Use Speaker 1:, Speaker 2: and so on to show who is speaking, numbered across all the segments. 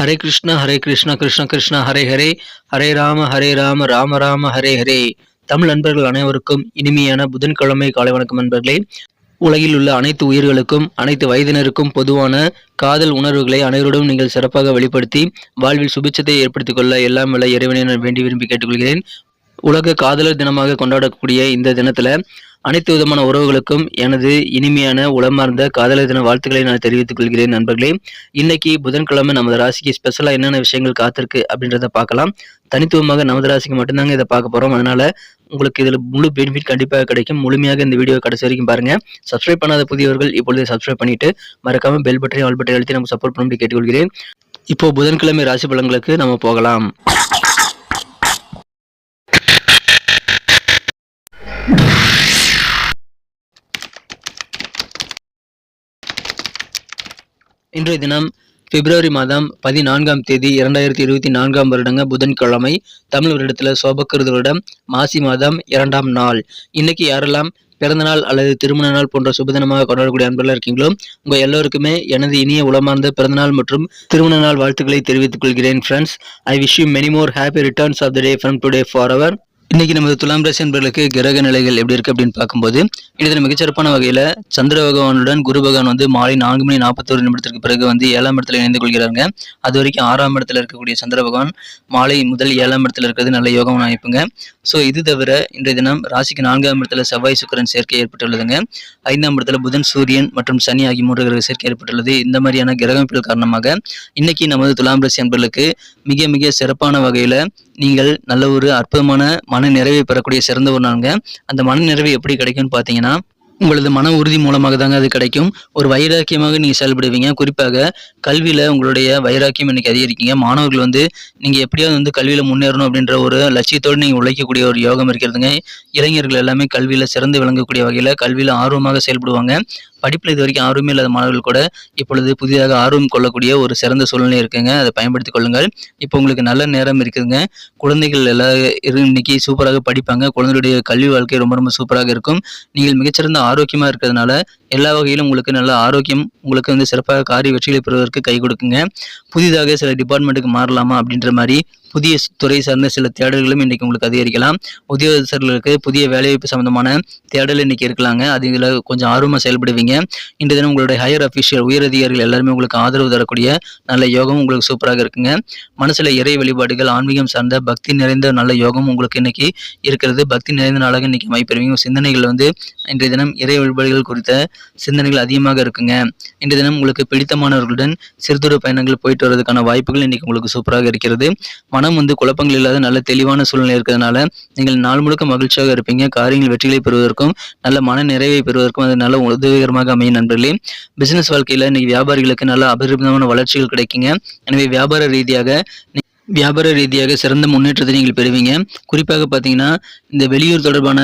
Speaker 1: ஹரே கிருஷ்ணா ஹரே கிருஷ்ண கிருஷ்ண கிருஷ்ண ஹரே ஹரே. ஹரே ராம ஹரே ராம ராம ராம ஹரே ஹரே. தமிழ் நண்பர்கள் அனைவருக்கும் இனிமையான புதன்கிழமை காலை வணக்கம் நண்பர்களே உலகில் உள்ள அனைத்து உயிர்களுக்கும் அனைத்து வயதினருக்கும் பொதுவான காதல் உணர்வுகளை அனைவரோடும் நீங்கள் சிறப்பாக வெளிப்படுத்தி வாழ்வில் சுபிச்சத்தை ஏற்படுத்திக் கொள்ள எல்லாம் வல்ல இறைவனை நான் வேண்டி விரும்பி கேட்டுக்கொள்கிறேன். உலக காதலர் தினமாக கொண்டாடக்கூடிய இந்த தினத்துல அனைத்து விதமான உறவுகளுக்கும் எனது இனிமையான உளமார்ந்த காதலர் தின வாழ்த்துக்களை நான் தெரிவித்துக் கொள்கிறேன் நண்பர்களே. இன்னைக்கு புதன்கிழமை நமது ராசிக்கு ஸ்பெஷலா என்னென்ன விஷயங்கள் காத்திருக்கு அப்படின்றத பார்க்கலாம். தனித்துவமாக நமது ராசிக்கு மட்டும்தாங்க இதை பார்க்க போறோம். அதனால உங்களுக்கு இதில் முழு பெனிஃபிட் கண்டிப்பாக கிடைக்கும். முழுமையாக இந்த வீடியோ கடைசி வரைக்கும் பாருங்க. சப்ஸ்கிரைப் பண்ணாத புதியவர்கள் இப்பொழுது சப்ஸ்கிரைப் பண்ணிட்டு மறக்காம பெல் பட்டனை ஆல் பட்டனை அழுத்தி நம்ம சப்போர்ட் பண்ணி கேட்டுக்கொள்கிறேன். இப்போ புதன்கிழமை ராசி பலன்களுக்கு நம்ம போகலாம். இன்றைய தினம் பிப்ரவரி மாதம் பதினான்காம் தேதி இரண்டாயிரத்தி இருபத்தி நான்காம் வருடங்க புதன்கிழமை தமிழ் வருடத்தில் சோபக்கிருது வருடம் மாசி மாதம் இரண்டாம் நாள். இன்னைக்கு யாரெல்லாம் பிறந்தநாள் அல்லது திருமண நாள் போன்ற சுபதினமாக கொண்டாடக்கூடிய அன்பர்களாக இருக்கீங்களோ உங்க எல்லோருக்குமே எனது இனிய உளமார்ந்த பிறந்தநாள் மற்றும் திருமண நாள் வாழ்த்துக்களை தெரிவித்துக் கொள்கிறேன் friends I wish you many more happy returns of the day from today for அவர் இன்னைக்கு நமது துலாம் ராசி என்பர்களுக்கு கிரக நிலைகள் எப்படி இருக்கு அப்படின்னு பார்க்கும்போது இதில் மிகச்சிறப்பான வகையில் சந்திர பகவானுடன் குரு பகவான் வந்து மாலை நான்கு மணி நாற்பத்தோரு நிமிடத்திற்கு பிறகு வந்து ஏழாம் இடத்துல இணைந்து கொள்கிறாங்க அது வரைக்கும் ஆறாம் இடத்துல இருக்கக்கூடிய சந்திர பகவான் மாலை முதல் ஏழாம் இடத்துல இருக்கிறது நல்ல யோகம் அமைப்புங்க. ஸோ இது தவிர இன்றைய தினம் ராசிக்கு நான்காம் இடத்துல செவ்வாய் சுக்கரன் சேர்க்கை ஏற்பட்டுள்ளதுங்க. ஐந்தாம் இடத்துல புதன் சூரியன் மற்றும் சனி ஆகிய மூன்று கிரக சேர்க்கை ஏற்பட்டுள்ளது. இந்த மாதிரியான கிரகமைப்புகள் காரணமாக இன்னைக்கு நமது துலாம் ராசி அன்பர்களுக்கு மிக மிக சிறப்பான வகையில் நீங்கள் நல்ல ஒரு அற்புதமான மன நிறைவை பெறக்கூடிய சிறந்த ஒரு நாளுங்க. அந்த மன நிறைவு எப்படி கிடைக்கும்னு பார்த்தீங்கன்னா உங்களது மன உறுதி மூலமாக தாங்க அது கிடைக்கும். ஒரு வைராக்கியமாக நீங்கள் செயல்படுவீங்க. குறிப்பாக கல்வியில் உங்களுடைய வைராக்கியம் இன்னைக்கு அதிகரிக்கீங்க. மாணவர்கள் வந்து நீங்கள் எப்படியாவது வந்து கல்வியில் முன்னேறணும் அப்படின்ற ஒரு லட்சியத்தோடு நீங்கள் உழைக்கக்கூடிய ஒரு யோகம் இருக்கிறதுங்க. இளைஞர்கள் எல்லாமே கல்வியில் சிறந்து விளங்கக்கூடிய வகையில் கல்வியில் ஆர்வமாக செயல்படுவாங்க. படிப்பில் இது வரைக்கும் ஆர்வமே இல்லாத மாணவர்கள் கூட இப்பொழுது புதிதாக ஆர்வம் கொள்ளக்கூடிய ஒரு சிறந்த சூழ்நிலை இருக்குங்க. அதை பயன்படுத்திக் கொள்ளுங்கள். இப்போ உங்களுக்கு நல்ல நேரம் இருக்குதுங்க. குழந்தைகள் எல்லாம் இன்னைக்கு சூப்பராக படிப்பாங்க. குழந்தைகளுடைய கல்வி வாழ்க்கை ரொம்ப ரொம்ப சூப்பராக இருக்கும். நீங்கள் மிகச்சிறந்த ஆரோக்கியமாக இருக்கிறதுனால எல்லா வகையிலும் உங்களுக்கு நல்ல ஆரோக்கியம் உங்களுக்கு வந்து சிறப்பாக காரிய வெற்றிகளை பெறுவதற்கு கை கொடுக்குங்க. புதிதாக சில டிபார்ட்மெண்ட்டுக்கு மாறலாமா அப்படின்ற மாதிரி புதிய துறை சார்ந்த சில தேடல்களும் இன்றைக்கி உங்களுக்கு அதிகரிக்கலாம். உத்தியோகஸ்தர்களுக்கு புதிய வேலைவாய்ப்பு சம்பந்தமான தேடல் இன்னைக்கு இருக்கலாங்க அது இதில் கொஞ்சம் ஆர்வமாக செயல்படுவீங்க. இன்றைய தினம் உங்களுடைய ஹையர் அஃபிஷியல் உயர் அதிகாரிகள் எல்லாருமே உங்களுக்கு ஆதரவு தரக்கூடிய நல்ல யோகம் உங்களுக்கு சூப்பராக இருக்குங்க. மனசில் இறை வழிபாடுகள் ஆன்மீகம் சார்ந்த பக்தி நிறைந்த நல்ல யோகம் உங்களுக்கு இன்னைக்கு இருக்கிறது. பக்தி நிறைந்த நாளாக இன்னைக்கு அமைப்பெறுவீங்க சிந்தனைகள் வந்து இன்றைய தினம் இறை வழிபாடுகள் குறித்த சிந்தனைகள் அதிகமாக இருக்குங்க. இன்றைய தினம் உங்களுக்கு பிடித்தமானவர்களுடன் சிறுதுறை பயணங்கள் போயிட்டு வர்றதுக்கான வாய்ப்புகள் இன்னைக்கு உங்களுக்கு சூப்பராக இருக்கிறது. மனம் வந்து குழப்பங்கள் இல்லாத நல்ல தெளிவான சூழ்நிலை இருக்கிறதுனால நீங்கள் நாள் முழுக்க மகிழ்ச்சியாக இருப்பீங்க. காரியங்கள் வெற்றிகளை பெறுவதற்கும் நல்ல மன நிறைவை பெறுவதற்கும் அது நல்ல உதவிகரமாக அமையும் நண்பர்களே. பிசினஸ் வாழ்க்கையில் இன்னைக்கு வியாபாரிகளுக்கு நல்ல அபரிமிதமான வளர்ச்சிகள் கிடைக்குங்க. எனவே வியாபார ரீதியாக வியாபார ரீதியாக சிறந்த முன்னேற்றத்தை நீங்கள் பெறுவீங்க. குறிப்பாக பார்த்தீங்கன்னா இந்த வெளியூர் தொடர்பான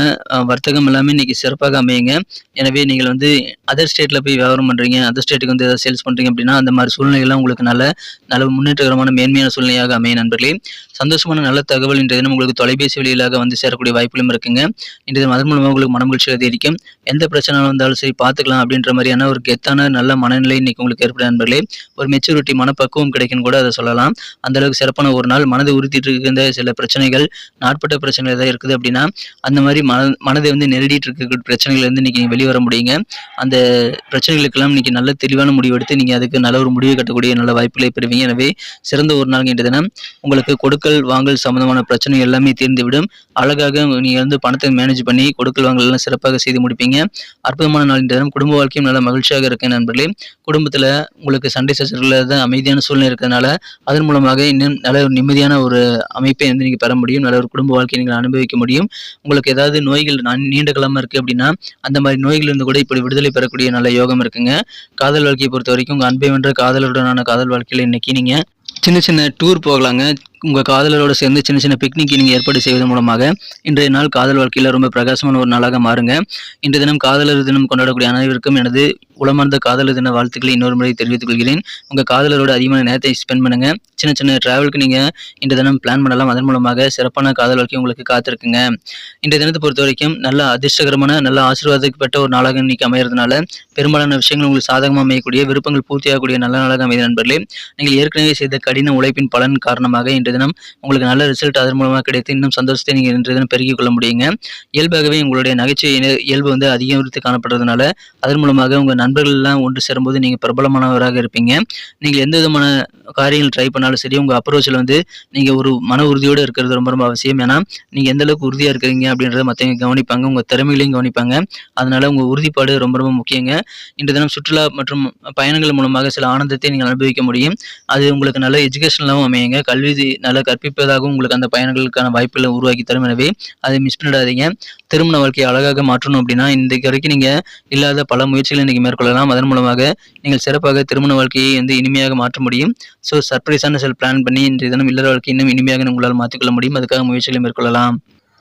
Speaker 1: வர்த்தகம் எல்லாமே இன்னைக்கு சிறப்பாக அமையுங்க. எனவே நீங்கள் வந்து அதர் ஸ்டேட்டில் போய் வியாபாரம் பண்ணுறீங்க அதர் ஸ்டேட்டுக்கு வந்து ஏதாவது சேல்ஸ் பண்ணுறீங்க அப்படின்னா அந்த மாதிரி சூழ்நிலைகள்லாம் உங்களுக்கு நல்ல நல்ல முன்னேற்றகரமான மேன்மையான சூழ்நிலையாக அமையும் நண்பர்களே. சந்தோஷமான நல்ல தகவல் இன்றைய தினம் உங்களுக்கு தொலைபேசி வழியிலாக வந்து சேரக்கூடிய வாய்ப்புகளும் இருக்குங்க. இன்றைய தினம் அதன் மூலமாக உங்களுக்கு மனமகிழ்ச்சி அதிகரிக்கும். எந்த பிரச்சனை வந்தாலும் சரி பார்த்துக்கலாம் அப்படின்ற மாதிரியான ஒரு கெத்தான நல்ல மனநிலை இன்னைக்கு உங்களுக்கு ஏற்படும் நண்பர்களே. ஒரு மெச்சூரிட்டி மனப்பக்குவம் கிடைக்கும் கூட அதை சொல்லலாம். அந்த அளவுக்கு சிறப்பான ஒரு நாள் மனதை உறுத்திட்டு இருக்கின்ற சில பிரச்சனைகள் நாட்பட்ட பிரச்சனைகள் ஏதாவது இருக்குது அப்படின்னா அந்த மாதிரி மன மனதை வந்து நெருடிட்டு இருக்க பிரச்சனைகள் வந்து இன்னைக்கு வெளியே வர முடியுங்க. அந்த பிரச்சனைகளுக்கெல்லாம் இன்னைக்கு நல்ல தெளிவான முடிவு எடுத்து நீங்கள் அதுக்கு நல்ல ஒரு முடிவு கட்டக்கூடிய நல்ல வாய்ப்புகளை பெறுவீங்க. எனவே சிறந்த ஒரு நாள் இன்றைய தினம். உங்களுக்கு கொடுக்கல் வாங்கல் சம்பந்தமான பிரச்சனை எல்லாமே தீர்ந்துவிடும். அழகாக நீங்கள் வந்து பணத்தை மேனேஜ் பண்ணி கொடுக்கல் வாங்கல் எல்லாம் சிறப்பாக செய்து முடிப்பீங்க. அற்புதமான நாள் தினம். குடும்ப வாழ்க்கையும் நல்ல மகிழ்ச்சியாக இருக்கேன் நண்பர்களே. குடும்பத்தில் உங்களுக்கு சண்டை சச்சரவுல தான் அமைதியான சூழ்நிலை இருக்கிறதுனால அதன் மூலமாக இன்னும் நல்ல ஒரு நிம்மதியான ஒரு அமைப்பை வந்து நீங்கள் பெற முடியும். நல்ல ஒரு குடும்ப வாழ்க்கையை நீங்கள் அனுபவிக்க முடியும். உங்களுக்கு ஏதாவது நோய்கள் நான் நீண்ட காலமாக இருக்குது அப்படின்னா அந்த மாதிரி நோய்கள் இருந்து கூட இப்படி விடுதலை பெறக்கூடிய நல்ல யோகம் இருக்குங்க. காதல் வாழ்க்கையை பொறுத்த வரைக்கும் உங்கள் அன்பை வென்ற காதலுடனான காதல் வாழ்க்கையில் இன்னைக்கு நீங்கள் சின்ன சின்ன டூர் போகலாங்க. உங்கள் காதலரோடு சேர்ந்து சின்ன சின்ன பிக்னிக் நீங்கள் ஏற்பாடு செய்வதன் மூலமாக இன்றைய நாள் காதல் வாழ்க்கையில் ரொம்ப பிரகாசமான ஒரு நாளாக மாறுங்க. இன்றைய தினம் காதலர் தினம் கொண்டாடக்கூடிய அனைவருக்கும் எனது உளமார்ந்த காதலர் தின வாழ்த்துக்களை இன்னொரு முறை தெரிவித்துக் கொள்கிறேன். உங்கள் காதலரோட அதிகமான நேரத்தை ஸ்பெண்ட் பண்ணுங்க. சின்ன சின்ன டிராவலுக்கு நீங்கள் இன்றைய தினம் பிளான் பண்ணலாம். அதன் மூலமாக சிறப்பான காதல் வாழ்க்கை உங்களுக்கு காத்திருக்குங்க. இன்றைய தினத்தை பொறுத்த வரைக்கும் நல்ல அதிர்ஷ்டகரமான நல்ல ஆசீர்வாதப்பட்ட ஒரு நாளாக இன்னைக்கு அமையிறதுனால பெரும்பாலான விஷயங்கள் உங்களுக்கு சாதகமாக அமையக்கூடிய விருப்பங்கள் பூர்த்தியாகக்கூடிய நல்ல நாளாக அமைந்த நண்பர்களே. நீங்கள் ஏற்கனவே செய்த கடின உழைப்பின் பலன் காரணமாக இன்றைய தினம் உங்களுக்கு நல்ல ரிசல்ட் அதன் மூலமாக கிடைத்து இன்னும் சந்தோஷத்தை நீங்கள் இன்றைய தினம் பெருக்கிக் கொள்ள முடியுங்க. இயல்பாகவே உங்களுடைய நகைச்சுவை இயல்பு வந்து அதிகரித்து காணப்படுறதுனால அதன் மூலமாக உங்கள் நண்பர்கள்லாம் ஒன்று சேரும்போது நீங்கள் பிரபலமானவராக இருப்பீங்க. நீங்கள் எந்த விதமான காரியங்கள் ட்ரை பண்ணாலும் சரி உங்கள் அப்ரோச்சில் வந்து நீங்கள் ஒரு மன உறுதியோடு இருக்கிறது ரொம்ப ரொம்ப அவசியம். ஏன்னா நீங்கள் எந்த அளவுக்கு உறுதியாக இருக்கிறீங்க அப்படின்றத மற்றவங்க கவனிப்பாங்க உங்கள் திறமைகளையும் கவனிப்பாங்க. அதனால உங்கள் உறுதிப்பாடு ரொம்ப ரொம்ப முக்கியங்க. இன்று தினம் சுற்றுலா மற்றும் பயணங்கள் மூலமாக சில ஆனந்தத்தை நீங்கள் அனுபவிக்க முடியும். அது உங்களுக்கு நல்ல எஜுகேஷனலாகவும் அமையுங்க. கல்வி நல்லா கற்பிப்பதாகவும் உங்களுக்கு அந்த பயணங்களுக்கான வாய்ப்புகளை உருவாக்கி தரும். எனவே அதை மிஸ் பண்ணிடாதீங்க. திருமண வாழ்க்கையை அழகாக மாற்றணும் அப்படின்னா இன்றைக்கு வரைக்கும் நீங்கள் இல்லாத பல முயற்சிகளை இன்றைக்கி மேற்கொள்ளலாம். அதன் மூலமாக நீங்கள் சிறப்பாக திருமண வாழ்க்கையை வந்து இனிமையாக மாற்ற முடியும். ஸோ சர்ப்ரைஸான சில பிளான் பண்ணி இன்றைய தினம் இல்லற வாழ்க்கை இன்னும் இனிமையாக உங்களால் மாற்றிக்கொள்ள முடியும். அதுக்காக முயற்சிகளை மேற்கொள்ளலாம்.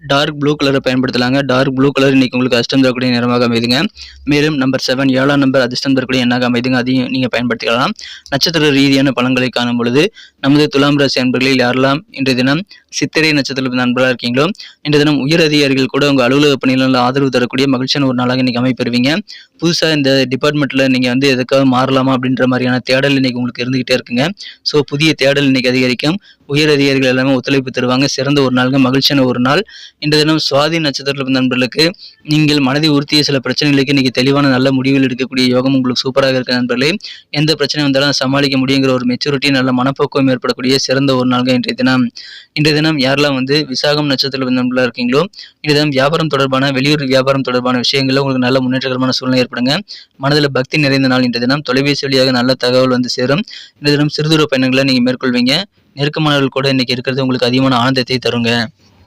Speaker 1: டார்க் ப்ளூ கலரை பயன்படுத்தலாங்க. டார்க் ப்ளூ கலர் இன்றைக்கி உங்களுக்கு அதிர்ஷ்டம் தரக்கூடிய நிறமாக அமைதுங்க. மேலும் நம்பர் செவன் ஏழாம் நம்பர் அதிர்ஷ்டம் தரக்கூடிய எண்ணாக அமைதுங்க. அதையும் நீங்கள் பயன்படுத்திக்கலாம். நட்சத்திர ரீதியான பலன்களை காணும் பொழுது நமது துலாம் ராசி அன்பர்களில் யாரெல்லாம் இன்றைய தினம் சித்திரை நட்சத்திர நண்பராக இருக்கீங்களோ இன்றைய தினம் உயர் அதிகாரிகள் கூட உங்கள் அலுவலக பணியில் ஆதரவு தரக்கூடிய மகிழ்ச்சியான ஒரு நாளாக இன்றைக்கி அமைப்பெறுவீங்க. புதுசாக இந்த டிபார்ட்மெண்ட்டில் நீங்கள் வந்து எதுக்காக மாறலாமா அப்படின்ற மாதிரியான தேடல் இன்னைக்கு உங்களுக்கு இருந்துகிட்டே இருக்குங்க. ஸோ புதிய தேடல் இன்னைக்கு அதிகரிக்கும். உயர் அதிகாரிகள் எல்லாமே ஒத்துழைப்பு தருவாங்க. சிறந்த ஒரு நாளுங்க. மகிழ்ச்சியான ஒரு நாள். இந்த தினம் சுவாதி நட்சத்திர நண்பர்களுக்கு நீங்கள் மனதை உறுத்திய சில பிரச்சனைகளுக்கு இன்னைக்கு தெளிவான நல்ல முடிவில் எடுக்கக்கூடிய யோகம் உங்களுக்கு சூப்பராக இருக்கு நண்பர்களே. எந்த பிரச்சனை வந்தாலும் சமாளிக்க முடியுங்கிற ஒரு மெச்சூரிட்டி நல்ல மனப்போக்கம் ஏற்படக்கூடிய சிறந்த ஒரு நாள்ங்க இன்றைய தினம். இன்றைய தினம் யாரெல்லாம் வந்து விசாகம் நட்சத்திர நண்பர்களாக இருக்கீங்களோ இன்றைய தினம் வியாபாரம் தொடர்பான வெளியூர் வியாபாரம் தொடர்பான விஷயங்களில் உங்களுக்கு நல்ல முன்னேற்றகரமான சூழ்நிலை ஏற்படுங்க மனதில் பக்தி நிறைந்த நாள் இன்றைய தினம். தொலைபேசி வழியாக நல்ல தகவல் வந்து சேரும். இன்றைய தினம் சிறுதூர பயணங்களை நீங்கள் மேற்கொள்வீங்க. நெருக்கமானவர்கள் கூட இன்னைக்கு இருக்கிறது உங்களுக்கு அதிகமான ஆனந்தத்தை தருங்க.